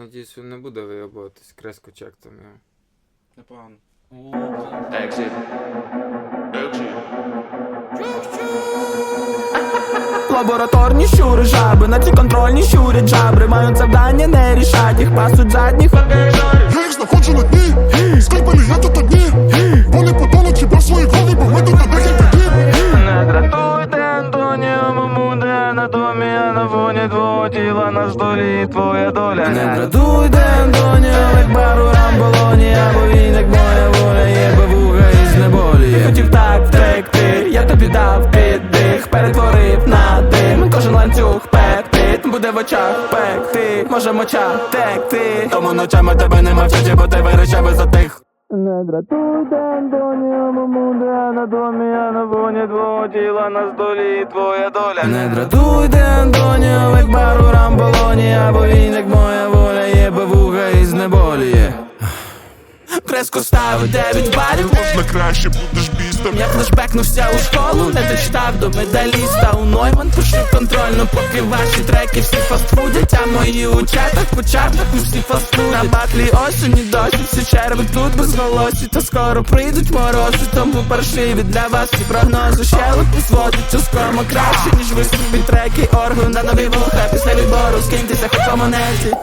Надіюсь, він не буде виявуватись креско чек там його. Exit. Exit. Лабораторні щури жаби, на ці контрольні щурять жабри Мають завдання, не рішать, їх пасуть задніх Я Фоні твого тіла на столі твоя доля Не дратуйте, Антоніо, як бару рамболоні Або він, як моя воля, є бавуга із неболі Я хотів так втекти, я тобі дав піддих Перетворив на дим, кожен ланцюг пектит Буде в очах пекти, може моча текти Тому ночами тебе не мовчать, бо ти вирішав затих не дратуйте, Антоніо, мамуде, анатомія на фоні твого тіла на столі твоя доля. Не дратуйте, Антоніо, як бару рамболоні, або він, як моя воля, є бавуга із неболіє. Креску ставить 9 балів Можна краще будеш бістом я флешбекнувся у школу, не дочитав до медаліста. У Нойман пишу контрольну, поки ваші треки всі фастфудять А мої у чатах по чартах усі фастфудять На батлі осені досі всі черви тут без голосі Та скоро прийдуть морози, тому паршиві для вас ці прогнози. Щелепи зводять ускомо краще, ніж ви собі треки Оргу на нові вуха після відбору Скиньтеся хоч по монеті